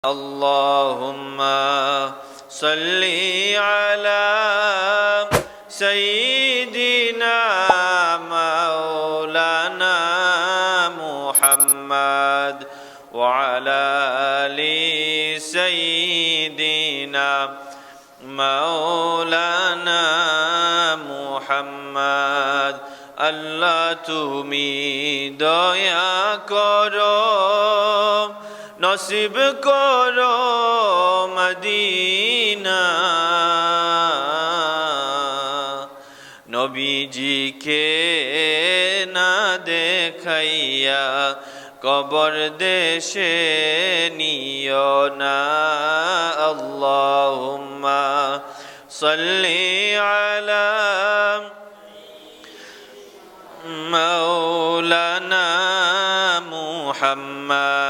اللهم صل على سيدنا مولانا محمد وعلى ال سيدنا مولانا محمد আল্লাহ তুমি দয়া করো নসিব কর মদিনা। নবীজি কে না দেখাইয়া কবর দেশে নিয় না। আল্লাহুম্মা সাল্লি আলা মাওলানা মুহাম্মাদ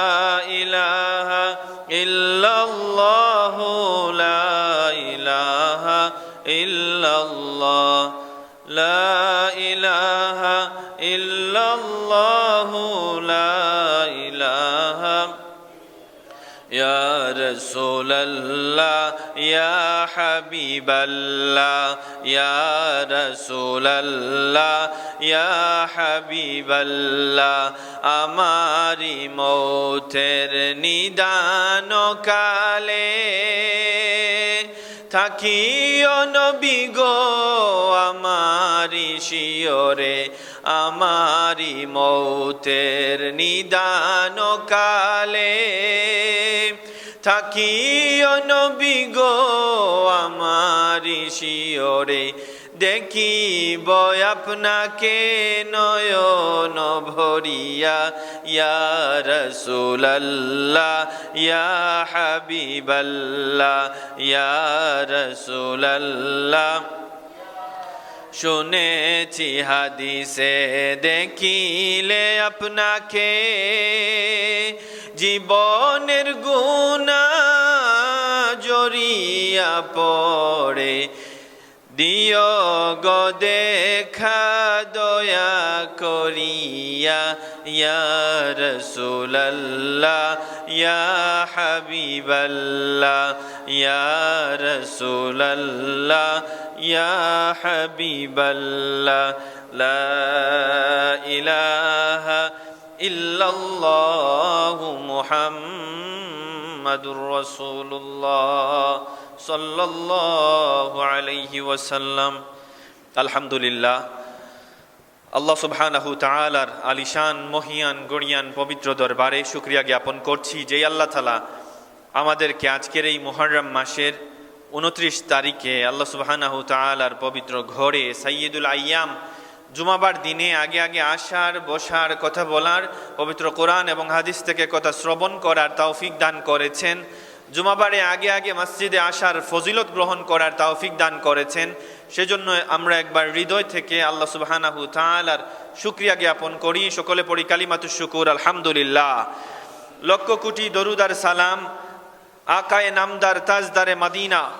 রাসূলাল্লাহ, ইয়া হাবিবাল্লাহ, ইয়া রাসূলাল্লাহ, ইয়া হাবিবাল্লাহ, আমারি মৌথের নিদান কালে থাকিও নবী গো আমারি শিওরে আমারি মৌতের নিদান কালে থাকিও নবী গো আমারি শিয়রে, দেখিব আপনাকে নয়ন ভরিয়া, ইয়া রসুল্লাহ ইয়া হাবিবাল্লাহ, ইয়া রসুল্লাহ শুনেছি হাদিসে দেখিলে আপনাকে জীবনের গুণা জড়িয়া পড়ে। দিও গো দেখা, দয়া করিয়া, ইয়া রসুল্লাহ ইয়া হাবিবাল্লাহ, ইয়া রসুল্লাহ ইয়া হাবিবাল্লাহ, লা ইলাহা ইল্লাল্লাহু মুহাম্মাদুর রাসূলুল্লাহ সাল্লাল্লাহু আলাইহি ওয়াসাল্লাম। আলহামদুলিল্লাহ, আল্লাহ সুবহানাহু তাআলার আলিশান, মহিয়ান, গড়িয়ান, পবিত্র দরবারে শুক্রিয়া জ্ঞাপন করছি যে আল্লাহ তালা আমাদেরকে আজকের এই মুহররম মাসের উনত্রিশ তারিখে আল্লাহ সুবহানাহু তাআলার পবিত্র ঘরে সাইয়্যিদুল আইয়াম জুমাবার দিনে আগে আগে আসার, বসার, কথা বলার, পবিত্র কোরআন এবং হাদিস থেকে কথা শ্রবণ করার তৌফিক দান করেছেন। জুমাবারে আগে আগে মসজিদে আসার ফজিলত গ্রহণ করার তৌফিক দান করেছেন। সেজন্য আমরা একবার হৃদয় থেকে আল্লাহ সুবহানাহু তাআলার শুক্রিয়া জ্ঞাপন করি। সকলে পড়ি কালিমাতু শুকুর, আলহামদুলিল্লাহ। লক্ষ কোটি দরুদার সালাম আকায়ে নামদার তাজদারে মাদিনা।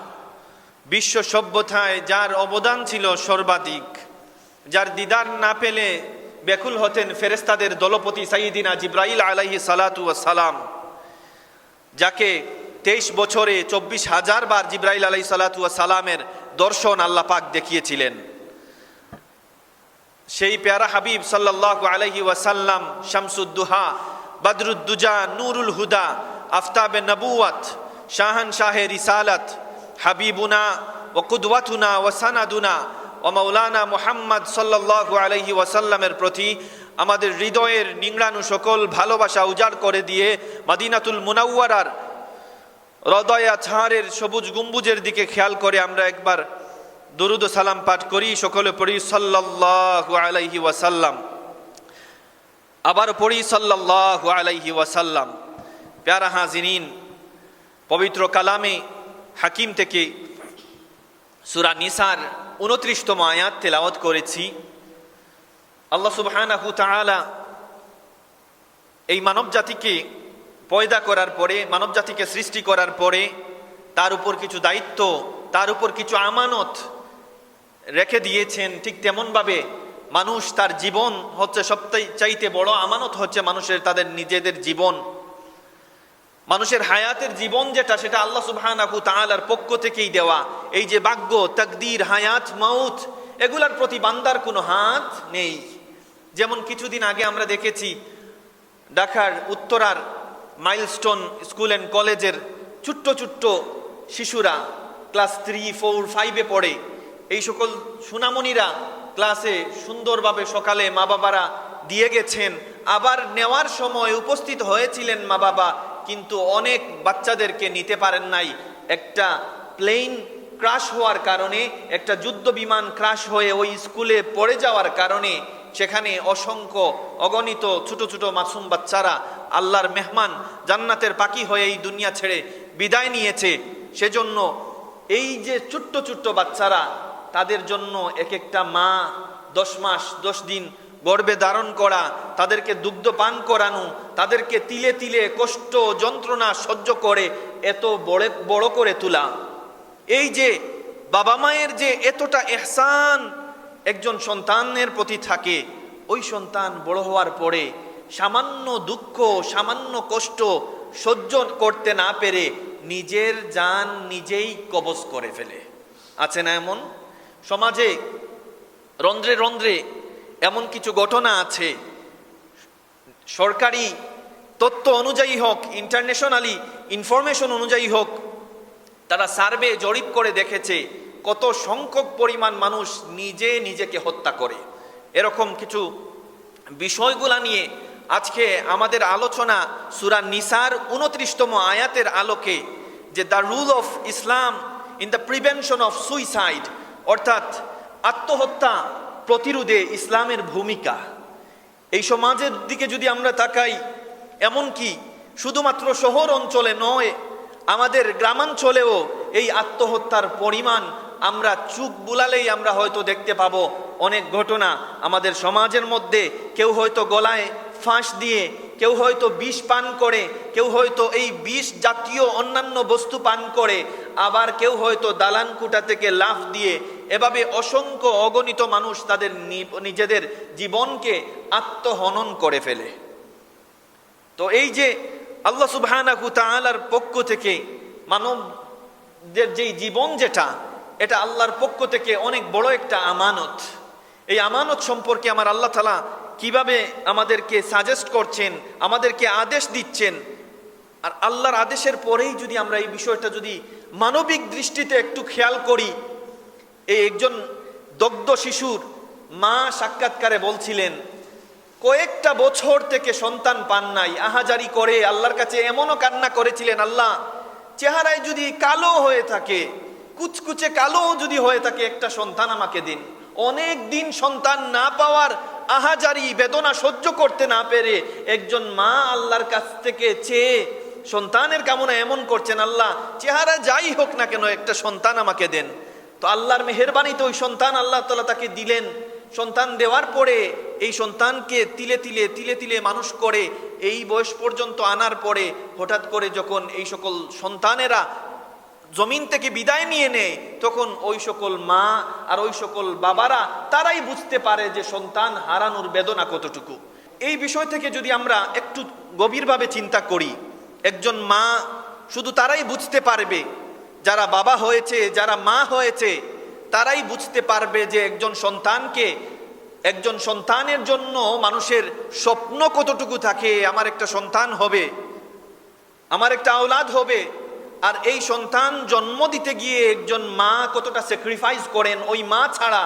বিশ্ব সভ্যতায় যার অবদান ছিল সর্বাধিক। যার দিদার না পেলে বেকুল হতেন ফেরেস্তাদের দলপতি সাইদিনা জিব্রাইল আলাইহি সালাতু সালাম যাকে তেইশ বছরে চব্বিশ হাজার বার জিব্রাইল আলাই সালাতু সালামের দর্শন আল্লাহ পাক দেখিয়েছিলেন। সেই প্যারা হাবিব সাল্লাহ আলহি ওয়াসাল্লাম, শামসুদ্দুহা, বদরুদ্দুজা, নুরুল হুদা, আফতাবে নবুয়াত শাহান শাহে রিসালাত, হাবিবুনা ও কুদওয়াতুনা ও সানাদুনা ও মৌলানা মোহাম্মদ সাল্লাল্লাহু আলহি ওয়াসাল্লামের প্রতি আমাদের হৃদয়ের নিংড়ানু সকল ভালোবাসা উজাড় করে দিয়ে মাদিনাতুল মুনাওয়ারার হৃদয়া ছাড়ের সবুজ গম্বুজের দিকে খেয়াল করে আমরা একবার দরুদ সালাম পাঠ করি, সকলে পড়ি, সাল্লাল্লাহু আলাইহি ওয়াসাল্লাম। আবার পড়ি, সাল্লাল্লাহু আলাইহি ওয়াসাল্লাম। প্যারা হাজিরিন, পবিত্র কালামে হাকিম থেকে সুরা নিসার উনত্রিশতম আয়াত তেলাওয়াত করেছি। আল্লাহ সুবহানাহু এই মানব জাতিকে পয়দা করার পরে মানব জাতিকে সৃষ্টি করার পরে, তার উপর কিছু দায়িত্ব, তার উপর কিছু আমানত রেখে দিয়েছেন। ঠিক তেমনভাবে মানুষ তার জীবন হচ্ছে সবথেকে চাইতে বড় আমানত হচ্ছে মানুষের, তাদের নিজেদের জীবন। মানুষের হায়াতের জীবন যেটা, সেটা আল্লাহ সুবহানাহু তাআলার পক্ষ থেকেই দেওয়া। এই যে ভাগ্য তাকদীর, হায়াত, মাউত, এগুলার প্রতি বান্দার কোনো হাত নেই। যেমন কিছুদিন আগে আমরা দেখেছি, ঢাকার উত্তরার মাইলস্টোন স্কুল অ্যান্ড কলেজের ছোট্ট ছোট্ট শিশুরা ক্লাস থ্রি, ফোর, ফাইভে পড়ে। এই সকল সুনামণিরা ক্লাসে সুন্দরভাবে সকালে মা বাবারা দিয়ে গেছেন। আবার নেওয়ার সময় উপস্থিত হয়েছিলেন মা বাবা কিন্তু অনেক বাচ্চাদেরকে নিতে পারেন নাই। একটা প্লেন ক্রাশ হওয়ার কারণে, একটা যুদ্ধ বিমান ক্রাশ হয়ে ওই স্কুলে পড়ে যাওয়ার কারণে সেখানে অসংখ্য অগণিত ছোট ছোট মাসুম বাচ্চারা আল্লাহর মেহমান জান্নাতের পাখি হয়ে এই দুনিয়া ছেড়ে বিদায় নিয়েছে। সেজন্য এই যে ছোট্ট ছোট্ট বাচ্চারা, তাদের জন্য এক একটা মা দশ মাস, দশ দিন গর্ভে ধারণ করা, তাদেরকে দুগ্ধ পান করানো, তাদেরকে তিলে তিলে কষ্ট, যন্ত্রণা সহ্য করে এত বড় বড় করে তোলা। এই যে বাবা মায়ের যে এতটা এহসান একজন সন্তানের প্রতি থাকে, ওই সন্তান বড় হওয়ার পরে সামান্য দুঃখ, সামান্য কষ্ট সহ্য করতে না পেরে নিজের যান নিজেই কবজ করে ফেলে। আছে না এমন? সমাজে রন্ধ্রে রন্ধ্রে এমন কিছু ঘটনা আছে। সরকারি তথ্য অনুযায়ী হোক ইন্টারন্যাশনালি ইনফরমেশন অনুযায়ী হোক, তারা সার্ভে জরিপ করে দেখেছে কত সংখ্যক পরিমাণ মানুষ নিজে নিজেকে হত্যা করে। এরকম কিছু বিষয়গুলা নিয়ে আজকে আমাদের আলোচনা সুরা নিসার উনত্রিশতম আয়াতের আলোকে যে the rule of Islam in the prevention of suicide অর্থাৎ আত্মহত্যা প্রতিরোধে ইসলামের ভূমিকা। এই সমাজের দিকে যদি আমরা তাকাই এমনকি শুধুমাত্র শহর অঞ্চলে নয়, আমাদের গ্রামাঞ্চলেও এই আত্মহত্যার পরিমাণ আমরা চুপ বুলালেই আমরা হয়তো দেখতে পাবো। অনেক ঘটনা আমাদের সমাজের মধ্যে কেউ হয়তো গলায় ফাঁস দিয়ে, কেউ হয়তো বিষ পান করে, কেউ হয়তো এই বিষ জাতীয় অন্যান্য বস্তু পান করে, আবার কেউ হয়তো দালান কুটা থেকে লাফ দিয়ে এভাবে অসংখ্য অগণিত মানুষ তাদের নিজেদের জীবনকে আত্মহনন করে ফেলে। তো এই যে আল্লাহ তাআলার পক্ষ থেকে মানবদের যেই জীবন যেটা, এটা আল্লাহর পক্ষ থেকে অনেক বড় একটা আমানত। এই আমানত সম্পর্কে আমার আল্লাহ তালা কীভাবে আমাদেরকে সাজেস্ট করছেন, আমাদেরকে আদেশ দিচ্ছেন, আর আল্লাহর আদেশের পরেই যদি আমরা এই বিষয়টা যদি মানবিক দৃষ্টিতে একটু খেয়াল করি এই একজন দগ্ধ শিশুর মা সাক্ষাৎকারে বলছিলেন, কয়েকটা বছর থেকে সন্তান পান নাই, আহাজারি করে, আল্লাহর কাছে এমনও কান্না করেছিলেন, আল্লাহ, চেহারায় যদি কালো হয়ে থাকে, কুচকুচে কালো যদি হয়ে থাকে, একটা সন্তান আমাকে দিন। অনেক দিন সন্তান না পাওয়ার আহাজারি, বেদনা সহ্য করতে না পেরে একজন মা আল্লাহর কাছ থেকে চেয়ে সন্তানের কামনা এমন করছেন, আল্লাহ, চেহারা যাই হোক না কেন, একটা সন্তান আমাকে দেন। তো আল্লাহর মেহরবানিতে ওই সন্তান আল্লাহ তালা তাকে দিলেন। সন্তান দেওয়ার পরে এই সন্তানকে তিলে তিলে তিলে তিলে মানুষ করে, এই বয়স পর্যন্ত আনার পরে হঠাৎ করে যখন এই সকল সন্তানেরা জমিন থেকে বিদায় নিয়ে নেয়, তখন ওই সকল মা আর ওই সকল বাবারা তারাই বুঝতে পারে যে সন্তান হারানোর বেদনা কতটুকু। এই বিষয় থেকে যদি আমরা একটু গভীরভাবে চিন্তা করি, একজন মা শুধু তারাই বুঝতে পারবে যারা বাবা হয়েছে, যারা মা হয়েছে, তারাই বুঝতে পারবে যে একজন সন্তানকে, একজন সন্তানের জন্য মানুষের স্বপ্ন কতটুকু থাকে, আমার একটা সন্তান হবে, আমার একটা আওলাদ হবে, আর এই সন্তান জন্ম দিতে গিয়ে একজন মা কতটা স্যাক্রিফাইস করেন, ওই মা ছাড়া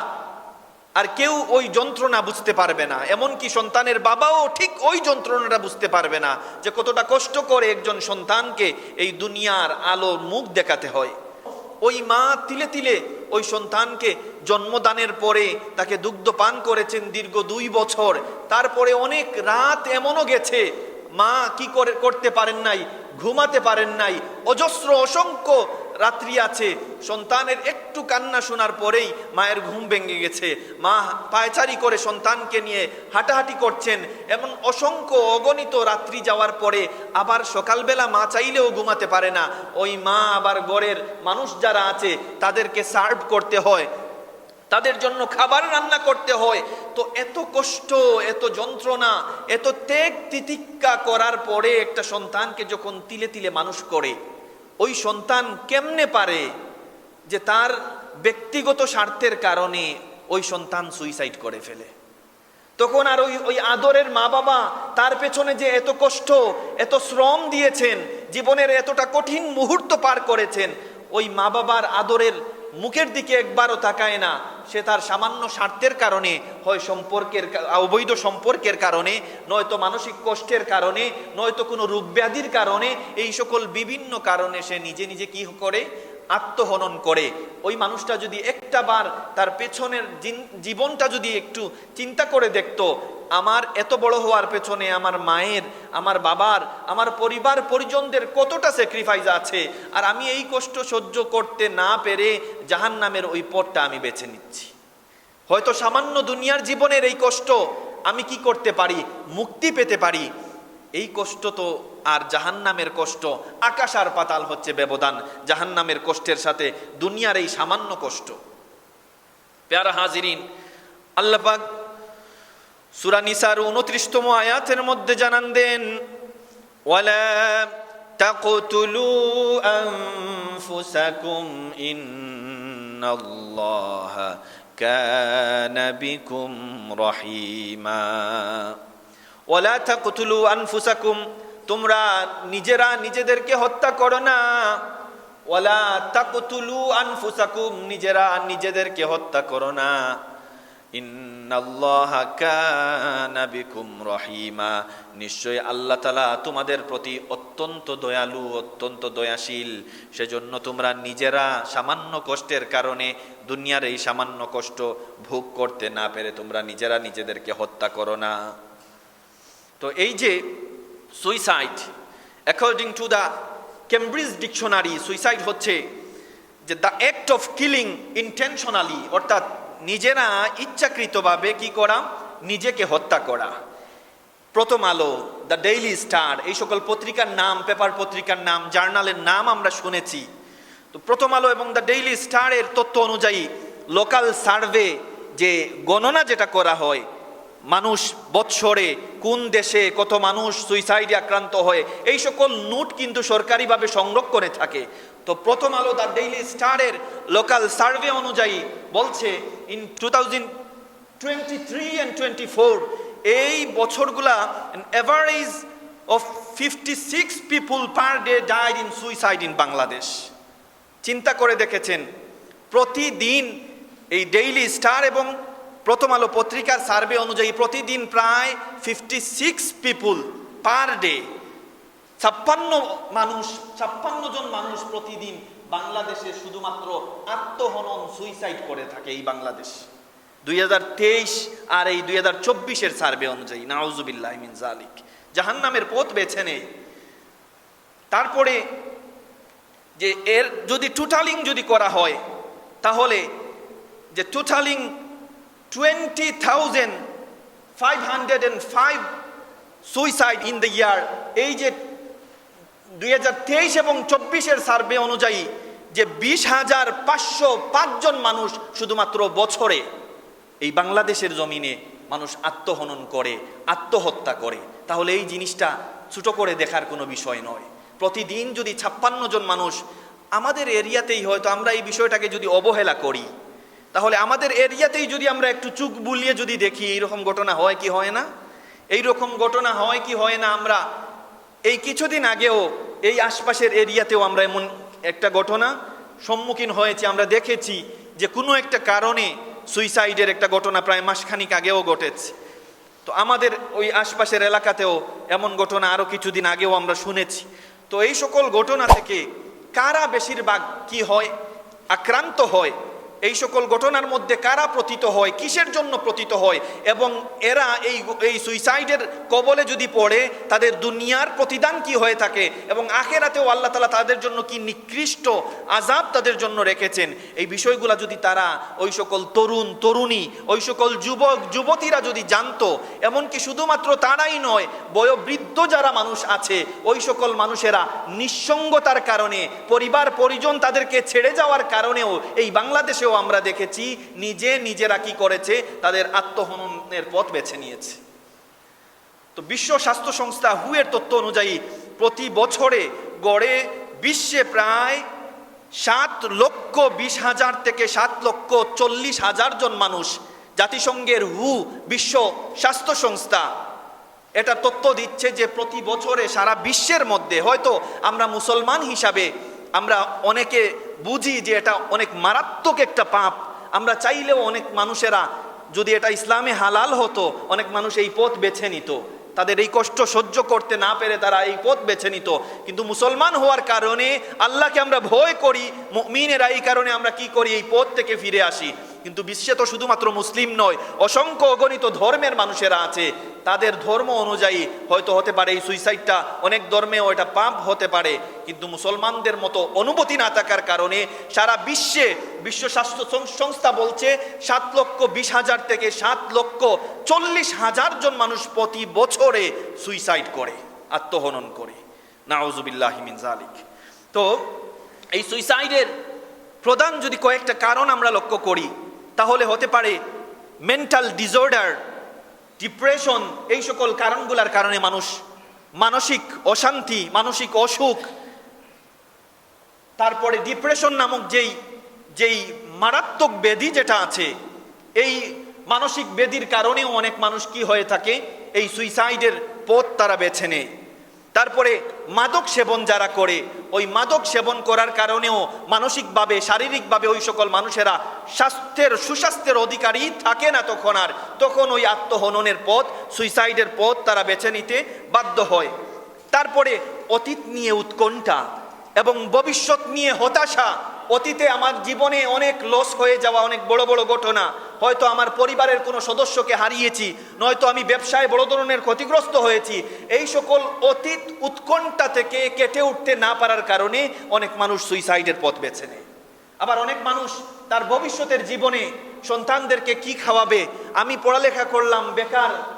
আর কেউ ওই যন্ত্রণা বুঝতে পারবে না। এমনকি সন্তানের বাবাও ঠিক ওই যন্ত্রণাটা বুঝতে পারবে না যে কতটা কষ্ট করে একজন সন্তানকে এই দুনিয়ার আলো মুখ দেখাতে হয়। ওই মা তিলে তিলে ওই সন্তানকে জন্মদানের পরে তাকে দুগ্ধ পান করেছেন দীর্ঘ দুই বছর। তারপরে অনেক রাত এমনও গেছে, মা কি করে করতে পারেন নাই, ঘুমাতে পারেন নাই, অজস্র অসংখ্য রাত্রি আছে। সন্তানের একটু কান্না শোনার পরেই মায়ের ঘুম ভেঙে গেছে। মা পায়চারি করে সন্তানকে নিয়ে হাঁটাহাঁটি করছেন। এমন অসংখ্য অগণিত রাত্রি যাওয়ার পরে আবার সকালবেলা মা চাইলেও ঘুমাতে পারে না। ওই মা আবার গড়ের মানুষ যারা আছে, তাদেরকে সার্ভ করতে হয়। তাদের জন্য খাবার রান্না করতে হয়। তো এত কষ্ট, এত যন্ত্রণা, এত ত্যাগ তিতিক্ষা করার পরে একটা সন্তানকে যখন তিলে তিলে মানুষ করে ওই সন্তান কেমনে পারে যে তার ব্যক্তিগত স্বার্থের কারণে ওই সন্তান সুইসাইড করে ফেলে? তখন আর ওই ওই আদরের মা বাবা তার পেছনে যে এত কষ্ট, এত শ্রম দিয়েছেন, জীবনের এতটা কঠিন মুহূর্ত পার করেছেন, ওই মা বাবার আদরের মুখের দিকে একবারও তাকায় না। সে তার সামান্য স্বার্থের কারণে, হয় সম্পর্কের অবৈধ সম্পর্কের কারণে, নয়তো মানসিক কষ্টের কারণে, নয়তো কোনো রোগ ব্যাধির কারণে, এই সকল বিভিন্ন কারণে সে নিজে নিজে কি করে? আত্মহনন করে। ওই মানুষটা যদি একটা বার তার পেছনের জীবনটা যদি একটু চিন্তা করে দেখত, আমার এত বড় হওয়ার পেছনে আমার মায়ের, আমার বাবার, আমার পরিবার পরিজনদের কতটা স্যাক্রিফাইস আছে, আর আমি এই কষ্ট সহ্য করতে না পেরে জাহান নামের ওই পথটা আমি বেছে নিচ্ছি। হয়তো সামান্য দুনিয়ার জীবনের এই কষ্ট আমি কি করতে পারি? মুক্তি পেতে পারি? এই কষ্ট তো আর জাহান্নামের কষ্ট, আকাশ আর পাতাল হচ্ছে ব্যবধান। জাহান্নামের কষ্টের সাথে দুনিয়ার এই সামান্য কষ্ট। পেয়ারা হাজিরিন আল্লাপাক সুরা নিসার উনত্রিশতম আয়াতের মধ্যে জানান দেন, ওয়ালা আনফুসাকুম ইন্নাল্লাহা কানা বিকুম রহিমা। ওয়ালা তাকতুলু আনফুসাকুম, তোমরা নিজেরা নিজেদেরকে হত্যা করো না। ওয়ালা তাকতুলু আনফুসাকুম, নিজেরা নিজেদেরকে হত্যা করো না। রহিমা। নিশ্চয় আল্লাহ তালা তোমাদের প্রতি অত্যন্ত দয়ালু, অত্যন্ত দয়াশীল। সেজন্য তোমরা নিজেরা সামান্য কষ্টের কারণে দুনিয়ার এই সামান্য কষ্ট ভোগ করতে না পেরে তোমরা নিজেরা নিজেদেরকে হত্যা করো না। তো এই যে suicide according to the Cambridge dictionary suicide হচ্ছে যে the act of killing intentionally অর্থাৎ নিজেরা ইচ্ছাকৃতভাবে কি করা? নিজেকে হত্যা করা। প্রথম আলো দ্য ডেইলি স্টার এই সকল পত্রিকার নাম, পেপার পত্রিকার নাম, জার্নালের নাম আমরা শুনেছি। তো প্রথম আলো এবং দ্য ডেইলি স্টারের তথ্য অনুযায়ী লোকাল সার্ভে যে গণনা যেটা করা হয় মানুষ বৎসরে কোন দেশে কত মানুষ সুইসাইডে আক্রান্ত হয়, এই সকল নোট কিন্তু সরকারিভাবে সংরক্ষণে থাকে। তো প্রথম আলো দ্য ডেইলি স্টারের লোকাল সার্ভে অনুযায়ী বলছে in two thousand twenty three and twenty four এই বছরগুলা average of fifty six people per day died in suicide in Bangladesh চিন্তা করে দেখেছেন, প্রতিদিন এই ডেইলি স্টার এবং প্রথম আলো পত্রিকার সার্ভে অনুযায়ী প্রতিদিন প্রায় fifty six people per day ছাপ্পান্ন মানুষ, ছাপ্পান্ন জন মানুষ প্রতিদিন বাংলাদেশে শুধুমাত্র আত্মহনন সুইসাইড করে থাকে এই বাংলাদেশ। দুই হাজার তেইশ আর এই দুই হাজার চব্বিশের সার্ভে অনুযায়ী, নাউজুবিল্লাহ মিন জালিক জাহান্নামের পথ বেছে নেই। তারপরে যে এর যদি টোটালিং যদি করা হয়, তাহলে যে totaling twenty thousand five hundred and five suicide in the year এই যে দুই হাজার তেইশ এবং চব্বিশের সার্ভে অনুযায়ী যে বিশ হাজার পাঁচশো পাঁচজন মানুষ শুধুমাত্র বছরে এই বাংলাদেশের জমিনে মানুষ আত্মহনন করে, আত্মহত্যা করে, তাহলে এই জিনিসটা ছোটো করে দেখার কোনো বিষয় নয়। প্রতিদিন যদি ছাপ্পান্ন জন মানুষ আমাদের এরিয়াতেই হয়তো আমরা এই বিষয়টাকে যদি অবহেলা করি তাহলে আমাদের এরিয়াতেই যদি আমরা একটু চুক বুলিয়ে যদি দেখি, এইরকম ঘটনা হয় কি হয় না? এই রকম ঘটনা হয় কি হয় না আমরা? এই কিছুদিন আগেও এই আশপাশের এরিয়াতেও আমরা এমন একটা ঘটনা সম্মুখীন হয়েছি। আমরা দেখেছি যে কোনো একটা কারণে সুইসাইডের একটা ঘটনা প্রায় মাসখানিক আগেও ঘটেছে। তো আমাদের ওই আশপাশের এলাকাতেও এমন ঘটনা আরও কিছুদিন আগেও আমরা শুনেছি। তো এই সকল ঘটনা থেকে কারা বেশিরভাগ কি হয়, আক্রান্ত হয় এই সকল ঘটনার মধ্যে কারা প্রতীত হয়, কিসের জন্য প্রতীত হয় এবং এরা এই এই সুইসাইডের কবলে যদি পড়ে, তাদের দুনিয়ার প্রতিদান কি হয়ে থাকে এবং আখেরাতেও আল্লাহ তালা তাদের জন্য কি নিকৃষ্ট আজাব তাদের জন্য রেখেছেন? এই বিষয়গুলো যদি তারা ওই সকল তরুণ, তরুণী, ওই সকল যুবক, যুবতীরা যদি জানতো, এমনকি শুধুমাত্র তারাই নয়, বয়োবৃদ্ধ যারা মানুষ আছে, ওই সকল মানুষেরা নিঃসঙ্গতার কারণে, পরিবার, পরিজন তাদেরকে ছেড়ে যাওয়ার কারণেও এই বাংলাদেশেও আমরা দেখেছি, নিজে নিজেরা কি করেছে? তাদের আত্মহননের পথ বেছে নিয়েছে। তো বিশ্ব স্বাস্থ্য সংস্থা হু এর তথ্য অনুযায়ী, প্রতি বছরে গড়ে বিশ্বে প্রায় সাত লক্ষ বিশ হাজার থেকে সাত লক্ষ চল্লিশ হাজার জন মানুষ জাতিসংঘের হু বিশ্ব স্বাস্থ্য সংস্থা এটা তথ্য দিচ্ছে যে প্রতি বছরে সারা বিশ্বের মধ্যে, হয়তো আমরা মুসলমান হিসাবে আমরা অনেকে বুঝি যে এটা অনেক মারাত্মক একটা পাপ। আমরা চাইলেও অনেক মানুষেরা যদি এটা ইসলামে হালাল হতো, অনেক মানুষ এই পথ বেছে নিত। তাদের এই কষ্ট সহ্য করতে না পেরে তারা এই পথ বেছে নিত। কিন্তু মুসলমান হওয়ার কারণে আল্লাহকে আমরা ভয় করি মিনেরা এই কারণে আমরা কি করি? এই পথ থেকে ফিরে আসি। কিন্তু বিশ্বে তো শুধুমাত্র মুসলিম নয়, অসংখ্য অগণিত ধর্মের মানুষেরা আছে। তাদের ধর্ম অনুযায়ী হয়তো হতে পারে এই সুইসাইডটা অনেক ধর্মেও এটা পাপ হতে পারে। কিন্তু মুসলমানদের মতো অনুমতি না থাকার কারণে সারা বিশ্বে, বিশ্ব স্বাস্থ্য সংস্থা বলছে, সাত লক্ষ বিশ হাজার থেকে সাত লক্ষ চল্লিশ হাজার জন মানুষ প্রতি বছরে সুইসাইড করে, আত্মহনন করে। নাউজুবিল্লাহিমিন জালিক তো এই সুইসাইডের প্রধান যদি কয়েকটা কারণ আমরা লক্ষ্য করি তাহলে হতে পারে মেন্টাল ডিসঅর্ডার ডিপ্রেশন এই সকল কারণগুলোর কারণে মানুষ মানসিক অশান্তি, মানসিক অসুখ, তারপরে ডিপ্রেশন নামক যেই যেই মারাত্মক ব্যাধি যেটা আছে, এই মানসিক ব্যাধির কারণেও অনেক মানুষ কি হয়ে থাকে, এই সুইসাইডের পথ তারা বেছে নেয়। তারপরে মাদক সেবন যারা করে, ওই মাদক সেবন করার কারণেও মানসিকভাবে, শারীরিকভাবে ওই সকল মানুষেরা স্বাস্থ্যের, সুস্বাস্থ্যের অধিকারী থাকে না তখন আর। তখন ওই আত্মহননের পথ, সুইসাইডের পথ তারা বেছে নিতে বাধ্য হয়। তারপরে অতীত নিয়ে উৎকণ্ঠা এবং ভবিষ্যৎ নিয়ে হতাশা অতীতে আমার জীবনে অনেক লস হয়ে যাওয়া অনেক বড় বড় ঘটনা। হয়তো আমার পরিবারের কোনো সদস্যকে হারিয়েছি, নয়তো আমি ব্যবসায় বড় ধরনের ক্ষতিগ্রস্ত হয়েছি। এই সকল অতীত উৎকণ্ঠা থেকে কেটে উঠতে না পারার কারণে অনেক মানুষ সুইসাইডের পথ বেছে নেয়। আবার অনেক মানুষ তার ভবিষ্যতের জীবনে সন্তানদেরকে কি খাওয়াবে? আমি পড়ালেখা করলাম, বেকার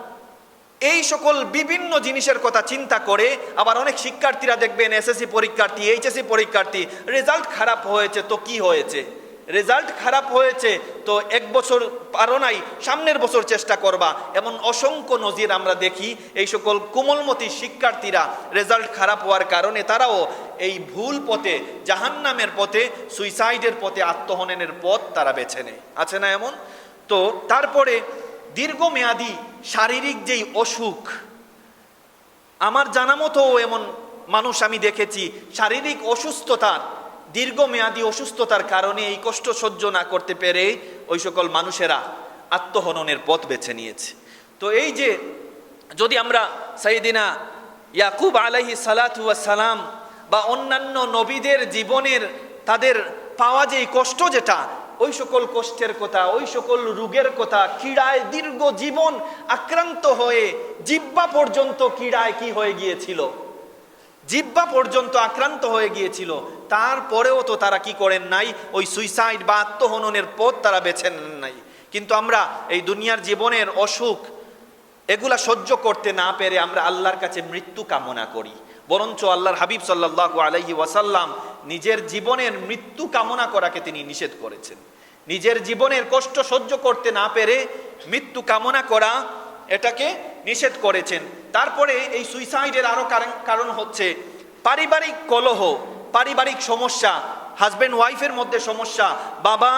এই সকল বিভিন্ন জিনিসের কথা চিন্তা করে আবার অনেক শিক্ষার্থীরা দেখবেন এসএসসি পরীক্ষার্থী, এইচএসসি পরীক্ষার্থী, রেজাল্ট খারাপ হয়েছে তো কি হয়েছে? রেজাল্ট খারাপ হয়েছে তো এক বছর পারো নাই, সামনের বছর চেষ্টা করবা। এমন অসংখ্য নজির আমরা দেখি, এই সকল কোমলমতি শিক্ষার্থীরা রেজাল্ট খারাপ হওয়ার কারণে তারাও এই ভুল পথে, জাহান্নামের পথে, সুইসাইডের পথে আত্মহননের পথ তারা বেছে নেয়। আছে না এমন? তো তারপরে দীর্ঘমেয়াদী শারীরিক যেই অসুখ, আমার জানা মতো এমন মানুষ আমি দেখেছি, শারীরিক অসুস্থতার, দীর্ঘমেয়াদী অসুস্থতার কারণে এই কষ্ট সহ্য না করতে পেরে ওই সকল মানুষেরা আত্মহননের পথ বেছে নিয়েছে। তো এই যে যদি আমরা সাইদিনা ইয়াকুব আলাইহি সালাম বা অন্যান্য নবীদের জীবনের তাদের পাওয়া যে কষ্ট যেটা ওই সকল কষ্টের কথা, ওই সকল রোগের কথা কীড়ায় দীর্ঘ জীবন আক্রান্ত হয়ে জিব্বা পর্যন্ত কীড়ায় কি হয়ে গিয়েছিল? জিব্বা পর্যন্ত আক্রান্ত হয়ে গিয়েছিল। তারপরেও তো তারা কি করেন নাই? ওই সুইসাইড বা আত্মহননের পথ তারা বেছে নেন নাই। কিন্তু আমরা এই দুনিয়ার জীবনের অসুখ, এগুলা সহ্য করতে না পেরে আমরা আল্লাহর কাছে মৃত্যু কামনা করি। বরঞ্চ আল্লাহর হাবিব সাল্লাহ আলাইহি ওয়াসাল্লাম নিজের জীবনের মৃত্যু কামনা করাকে তিনি নিষেধ করেছেন। নিজের জীবনের কষ্ট সহ্য করতে না পেরে মৃত্যু কামনা করা এটাকে নিষেধ করেছেন। তারপরে এই সুইসাইডের আরও কারণ হচ্ছে পারিবারিক কলহ, পারিবারিক সমস্যা, হাজবেন্ড ওয়াইফের মধ্যে সমস্যা, বাবা,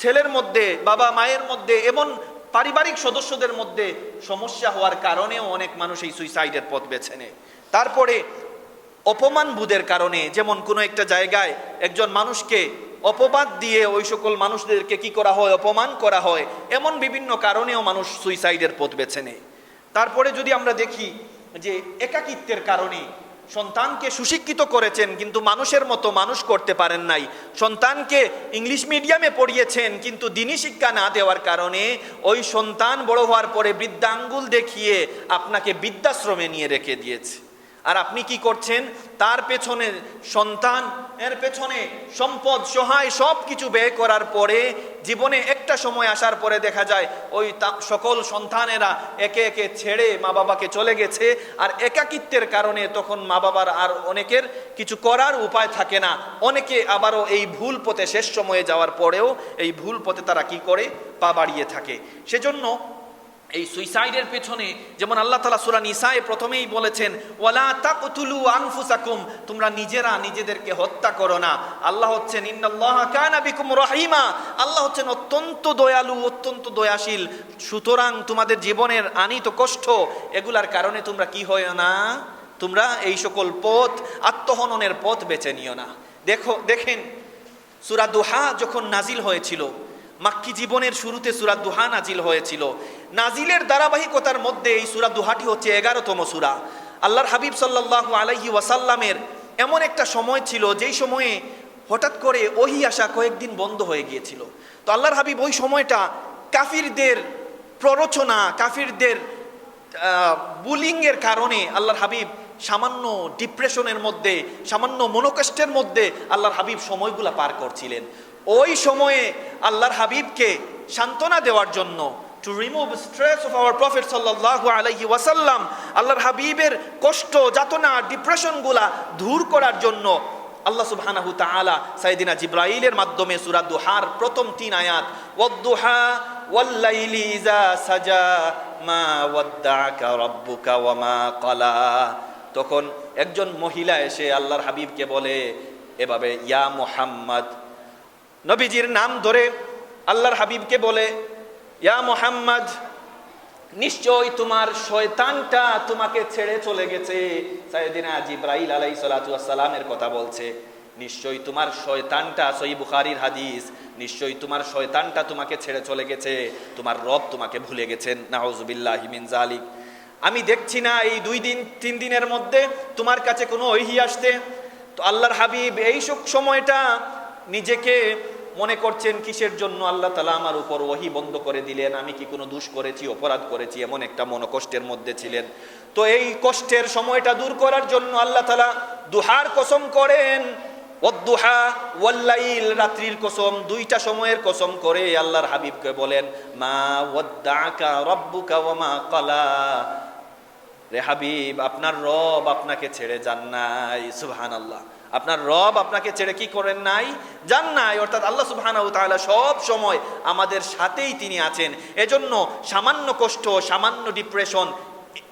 ছেলের মধ্যে, বাবা মায়ের মধ্যে, এমন পারিবারিক সদস্যদের মধ্যে সমস্যা হওয়ার কারণেও অনেক মানুষ এই সুইসাইডের পথ বেছে নেয়। তারপরে অপমান বুধের কারণে, যেমন কোনো একটা জায়গায় একজন মানুষকে অপবাদ দিয়ে ওই সকল মানুষদেরকে কি করা হয়, অপমান করা হয়, এমন বিভিন্ন কারণেও মানুষ সুইসাইডের পথ বেছে নেয়। তারপরে যদি আমরা দেখি যে একাকিত্বের কারণে সন্তানকে সুশিক্ষিত করেছেন, কিন্তু মানুষের মতো মানুষ করতে পারেন নাই। সন্তানকে ইংলিশ মিডিয়ামে পড়িয়েছেন, কিন্তু দিনী শিক্ষা না দেওয়ার কারণে ওই সন্তান বড় হওয়ার পরে বৃদ্ধাঙ্গুল দেখিয়ে আপনাকে বৃদ্ধাশ্রমে নিয়ে রেখে দিয়েছে। আর আপনি কি করছেন? তার পেছনে সন্তান, এর পেছনে সম্পদ, সহায় সব কিছু ব্যয় করার পরে জীবনে একটা সময় আসার পরে দেখা যায় ওই সকল সন্তানেরা একে একে ছেড়ে মা বাবাকে চলে গেছে। আর একাকিত্বের কারণে তখন মা বাবার আর অনেকের কিছু করার উপায় থাকে না। অনেকে আবারও এই ভুল পথে শেষ সময়ে যাওয়ার পরেও এই ভুল পথে তারা কি করে? পা বাড়িয়ে থাকে। সেজন্য এই সুইসাইডের পেছনে যেমন আল্লাহ তালা সুরা নিসায় প্রথমেই বলেছেন, ওয়ালা তাকতুলু আনফুসাকুম তোমরা নিজেরা নিজেদেরকে হত্যা করো না। আল্লাহ হচ্ছেন, ইন্নাল্লাহ কানা বিকুম রহিমা আল্লাহ হচ্ছেন অত্যন্ত দয়ালু, অত্যন্ত দয়াশীল। সুতরাং তোমাদের জীবনের আনিত কষ্ট, এগুলার কারণে তোমরা কি হয় না? তোমরা এই সকল পথ, আত্মহননের পথ বেছে নিও না। দেখো, দেখেন, সুরা দুহা যখন নাজিল হয়েছিল মাক্কি জীবনের শুরুতে সুরা দুহা নাজিল হয়েছিল। নাজিলের ধারাবাহিকতার মধ্যে এই সুরা দুহাটি হচ্ছে এগারোতম সুরা। আল্লাহর হাবিব সাল্লাল্লাহু আলাইহি ওয়াসাল্লামের এমন একটা সময় ছিল যেই সময়ে হঠাৎ করে ওহি আসা কয়েকদিন বন্ধ হয়ে গিয়েছিল। তো আল্লাহর হাবিব ওই সময়টা কাফিরদের প্ররোচনা, কাফিরদের বুলিংয়ের কারণে আল্লাহর হাবিব সামান্য ডিপ্রেশনের মধ্যে, সামান্য মনোকষ্টের মধ্যে আল্লাহর হাবিব সময়গুলা পার করছিলেন। ওই সময়ে আল্লাহর হাবিবকে সান্ত্বনা দেওয়ার জন্য to remove stress of our prophet সাল্লাল্লাহু আলাইহি ওয়াসাল্লাম, আল্লাহর হাবিবের কষ্ট, যাতনা ডিপ্রেশনগুলা দূর করার জন্য আল্লাহ সুবহানাহু তাআলা সাইদিনা জিব্রাইলের মাধ্যমে সূরা দুহার প্রথম তিন আয়াত, ওয়াদ-দুহা ইযা সাজা মা ওয়াদ্দাআকা রাব্বুকা ওয়া ক্বালা। তখন একজন মহিলা এসে আল্লাহর হাবিবকে বলে, এভাবে, ইয়া মুহাম্মদ নবীজির নাম ধরে আল্লাহর হাবিবকে বলে, ইয়া মুহাম্মদ নিশ্চয় তোমার শয়তানটা তোমাকে ছেড়ে চলে গেছে। সাইয়েদিনা জিব্রাইল আলাই সালামের কথা বলছে, নিশ্চয়ই তোমার শয়তানটা সই বুখারির হাদিস, নিশ্চয়ই তোমার শয়তানটা তোমাকে ছেড়ে চলে গেছে, তোমার রব তোমাকে ভুলে গেছেন নাউজুবিল্লাহ মিন জালিক আমি দেখছি না এই দুই দিন, তিন দিনের মধ্যে তোমার কাছে কোনো ঐহি আসতে তো আল্লাহর হাবিব এই সময়টা নিজেকে মনে করছেন, কিসের জন্য আল্লাহ তালা আমার উপর ওহি বন্ধ করে দিলেন? আমি কি কোনো দোষ করেছি, অপরাধ করেছি, এমন একটা মনকষ্টের মধ্যে ছিলেন? তো এই কষ্টের সময়টা দূর করার জন্য আল্লাহ তালা দুহার কসম করেন ওদ্দুহা ওয়াল্লাইল, রাত্রির কসম, দুইটা সময়ের কসম করে আল্লাহর হাবিবকে বলেন, মা ওয়াদ্দাকা রব্বুকা ওয়া মা ক্বালা। রে হাবিব, আপনার রব আপনাকে ছেড়ে যান নাই সুবহান আল্লাহ আপনার রব আপনাকে ছেড়ে কি করেন নাই? যান নাই, অর্থাৎ আল্লাহ সুবহানাহু তাআলা সব সময় আমাদের সাথেই তিনি আছেন। এজন্য সামান্য কষ্ট, সামান্য ডিপ্রেশন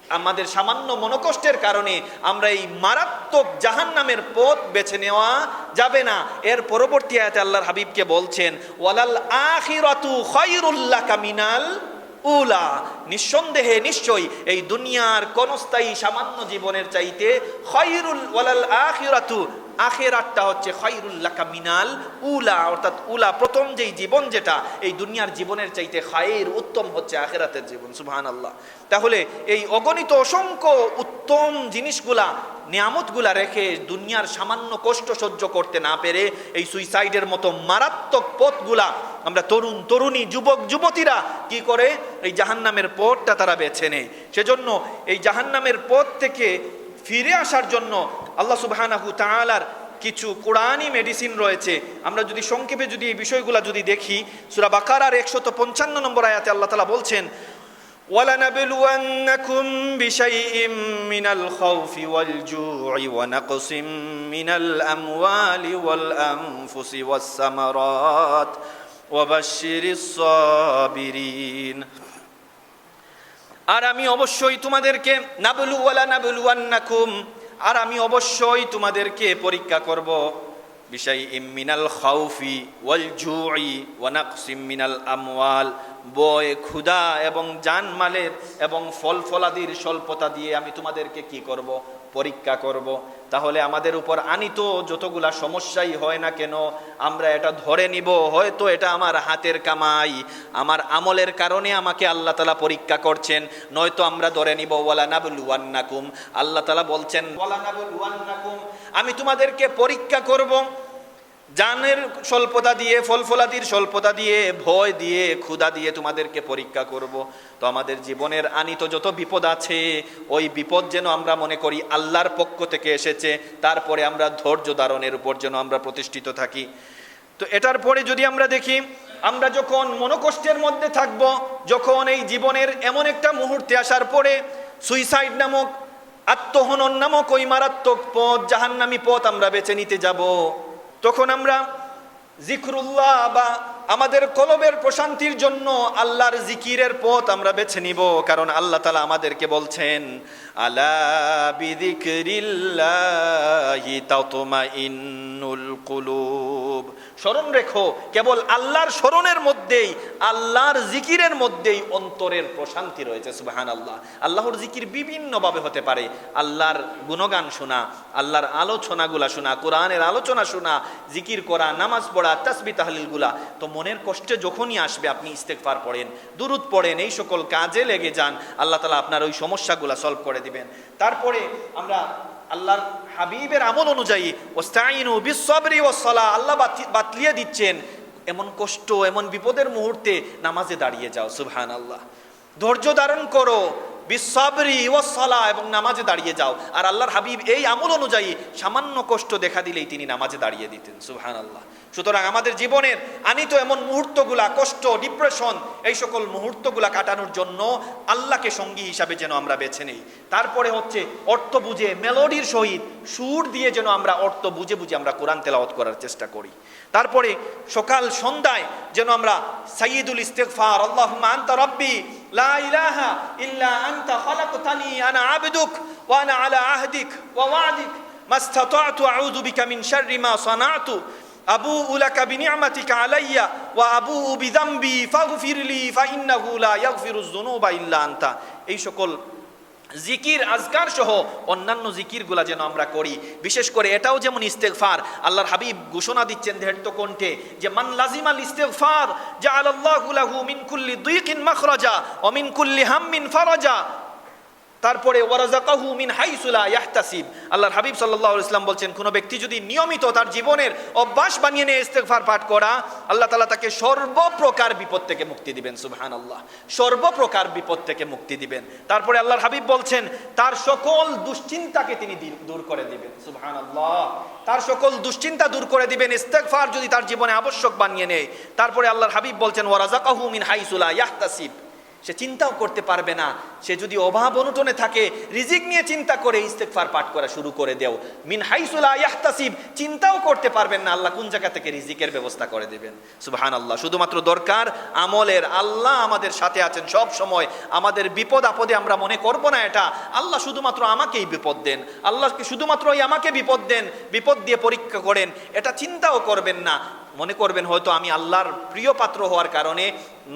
আমাদের সামান্য মনোকষ্টের কারণে আমরা এই মারাত্মক জাহান্নামের পথ বেছে নেওয়া যাবে না। এর পরবর্তী আয়াতে আল্লাহর হাবিবকে বলছেন, ওয়ালাল আখিরাতু খায়রুল্লাহ কামিনাল উলা। নিঃসন্দেহে, নিশ্চয়ই এই দুনিয়ার কনস্থায়ী সামান্য জীবনের চাইতে খয়রুল, ওয়ালাল আখিরাতু আখেরাতটা হচ্ছে খয়রুল্লাকা মিনাল, উলা, অর্থাৎ উলা প্রথম যেই জীবন যেটা, এই দুনিয়ার জীবনের চাইতে খায়ের উত্তম হচ্ছে আখেরাতের জীবন সুবহান আল্লাহ তাহলে এই অগণিত অসংখ্য উত্তম জিনিসগুলা, নিয়ামতগুলা রেখে দুনিয়ার সামান্য কষ্ট সহ্য করতে না পেরে এই সুইসাইডের মতো মারাত্মক পথগুলা আমরা তরুণ, তরুণী, যুবক, যুবতীরা কি করে? এই জাহান্নামের পথটা তারা বেছে নেয়। সেজন্য এই জাহান্নামের পথ থেকে ফিরে আসার জন্য আল্লাহ সুবহানাহু তাআলার কিছু কোরআনই মেডিসিন রয়েছে আমরা যদি সংক্ষেপে যদি এই বিষয়গুলো যদি দেখি সূরা বাকারার একশত পঞ্চান্ন নম্বর আয়াতে আল্লাহ তাআলা বলছেন ولنبلونكم بشيء من الخوف والجوع ونقص من الأموال والأنفس والثمرات وبشر الصابرين আর আমি অবশ্যই তোমাদেরকে নাবলু ওয়ালা নাবলুয়ান্নাকুম আর আমি অবশ্যই তোমাদেরকে পরীক্ষা করব বিষয় মিনাল খাউফি ওয়াল জুই ওয়া নাকসিম মিনাল আমওয়াল, বয়, ক্ষুধা এবং জানমালের এবং ফল ফলাদির স্বল্পতা দিয়ে আমি তোমাদেরকে কি করব? পরীক্ষা করব। তাহলে আমাদের উপর আনিত যতগুলা সমস্যাই হয় না কেন, আমরা এটা ধরে নিব। হয়তো এটা আমার হাতের কামাই, আমার আমলের কারণে আমাকে আল্লাহ তালা পরীক্ষা করছেন, নয়তো আমরা ধরে নিব, ওয়ালা নাবুল ওয়ান্নাকুম আল্লাহ তালা বলছেন, ওয়ালা নাবুল ওয়ান্নাকুম আমি তোমাদেরকে পরীক্ষা করব। জানের স্বল্পতা দিয়ে, ফলফলাদির স্বল্পতা দিয়ে, ভয় দিয়ে, ক্ষুধা দিয়ে তোমাদেরকে পরীক্ষা করব। তো আমাদের জীবনের আনিত যত বিপদ আছে, ওই বিপদ যেন আমরা মনে করি আল্লাহর পক্ষ থেকে এসেছে, তারপরে আমরা ধৈর্য ধারণের উপর যেন আমরা প্রতিষ্ঠিত থাকি। তো এটার পরে যদি আমরা দেখি, আমরা যখন মনোকষ্টের মধ্যে থাকব, যখন এই জীবনের এমন একটা মুহূর্তে আসার পরে, সুইসাইড নামক, আত্মহনন নামক ওই মারাত্মক পথ, জাহান্নামী পথ আমরা বেছে নিতে যাব তখন আমরা জিক্রুল্লাহ বা আমাদের কলবের প্রশান্তির জন্য আল্লাহর জিকিরের পথ আমরা বেছে নিব, কারণ আল্লাহ তালা আমাদেরকে বলছেন কুলুব। স্মরণ রেখো, কেবল আল্লাহর স্মরণের মধ্যেই, আল্লাহর জিকিরের মধ্যেই অন্তরের প্রশান্তি রয়েছে সুবাহান আল্লাহ আল্লাহর জিকির বিভিন্নভাবে হতে পারে। আল্লাহর গুণগান শোনা, আল্লাহর আলোচনাগুলা শোনা, কোরআনের আলোচনা শোনা, জিকির করা, নামাজ পড়া, তাসবি তাহলিলগুলা তো মনের কষ্টে যখনই আসবে আপনি ইস্তেকফার পড়েন, দুরুদ পড়েন, এই সকল কাজে লেগে যান, আল্লাহ তালা আপনার ওই সমস্যাগুলা সলভ করে দিবেন। তারপরে আমরা আল্লাহর হাবিবের আমল অনুযায়ী ওস্তাইনু বিশ্বরি ও সলা আল্লাহ বাতলিয়ে দিচ্ছেন, এমন কষ্ট, এমন বিপদের মুহূর্তে নামাজে দাঁড়িয়ে যাও সুবহান আল্লাহ ধৈর্য ধারণ করো বিশ্বরি ও সলা এবং নামাজে দাঁড়িয়ে যাও। আর আল্লাহর হাবিব এই আমল অনুযায়ী সামান্য কষ্ট দেখা দিলেই তিনি নামাজে দাঁড়িয়ে দিতেন সুবহান আল্লাহ সুতরাং আমাদের জীবনের আনিত এমন মুহূর্তগুলা, কষ্ট ডিপ্রেশন এই সকল মুহূর্তগুলা কাটানোর জন্য আল্লাহকে সঙ্গী হিসাবে যেন আমরা বেছে নেই। তারপরে হচ্ছে অর্থ বুঝে মেলোডির সহিত সুর দিয়ে যেন আমরা অর্থ বুঝে বুঝে আমরা কোরআন তেলাওয়াত করার চেষ্টা করি। তারপরে সকাল সন্ধ্যায় যেন আমরা সাইয়দুল ইস্তেগফার, আল্লাহুম্মা আনতা রাব্বি, লা ইলাহা ইল্লা আনতা খালাকতানি, আনা ওয়া আনা আলা আহদিক ওয়া ওয়াদিক মিন শাররি মা সানাতু আবু লাকা বিনিআমাতিকা আলাইয়া ওয়া আবু বিযামবি ফাগফিরলি ফাইন্নাহু লা ইয়াগফিরুয যুনুবা ইল্লা আনতা। এই সকল জিকির আজকার সহ অন্যান্য জিকিরগুলা যেন আমরা করি। বিশেষ করে এটাও যেমন ইস্তেগফার, আল্লাহর হাবিব ঘোষণা দিচ্ছেন ধের্ত কণ্ঠে যে, মান লাজিমাল ইস্তেগফার, জাআলাল্লাহু লাহু মিন কুল্লি দুইকিন মাখরাজা ওয়া মিন কুল্লি হাম্মিন ফারাজা। তারপরে মিন আল্লাহর হাবিব আলাইহি ইসলাম বলছেন, কোনো ব্যক্তি যদি নিয়মিত তার জীবনের অভ্যাস বানিয়ে নিয়ে, ইস্তেগফার পাঠ করা, আল্লাহ তাআলা তাকে সর্বপ্রকার বিপদ থেকে মুক্তি দিবেন সুবহান আল্লাহ সর্বপ্রকার বিপদ থেকে মুক্তি দিবেন। তারপরে আল্লাহর হাবিব বলছেন, তার সকল দুশ্চিন্তাকে তিনি দূর করে দিবেন সুবহান আল্লাহ তার সকল দুশ্চিন্তা দূর করে দিবেন, ইস্তেগফার যদি তার জীবনে আবশ্যক বানিয়ে নেয়। তারপরে আল্লাহর হাবিব বলছেন ওয়ারাজাকাহু মিন হাইসুলা ইয়াহতাসিব। সে চিন্তাও করতে পারবে না। সে যদি অভাব অনুটনে থাকে, রিজিক নিয়ে চিন্তা করে ইস্তেকফার পাঠ করা শুরু করে দেও। মিন হাইসুলা ইয়াহতাসিব, চিন্তাও করতে পারবেন না, আল্লাহ কোন জায়গা থেকে রিজিকের ব্যবস্থা করে দেবেন। সুবহান আল্লাহ শুধুমাত্র দরকার আমলের। আল্লাহ আমাদের সাথে আছেন সব সময়। আমাদের বিপদ আপদে আমরা মনে করব না এটা। আল্লাহ শুধুমাত্র আমাকেই বিপদ দেন। আল্লাহকে শুধুমাত্রই আমাকে বিপদ দেন। বিপদ দিয়ে পরীক্ষা করেন। এটা চিন্তাও করবেন না। মনে করবেন হয়তো আমি আল্লাহর প্রিয় পাত্র হওয়ার কারণে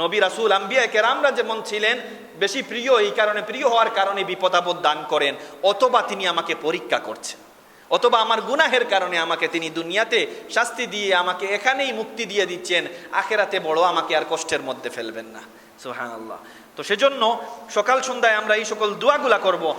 নবী রাসুল, আম্বিয়া কেরামরা যেমন ছিলেন, বেশি প্রিয় এই কারণে, প্রিয় হওয়ার কারণে বিপদাপদ দান করেন, অথবা তিনি আমাকে পরীক্ষা করছেন। অথবা আমার গুনাহের কারণে আমাকে তিনি দুনিয়াতে শাস্তি দিয়ে আমাকে এখানেই মুক্তি দিয়ে দিচ্ছেন, আখেরাতে বড় আমাকে আর কষ্টের মধ্যে ফেলবেন না। সোহান আল্লাহ তো সেজন্য সকাল সন্ধ্যায় আমরা এই সকল দোয়াগুলা করব।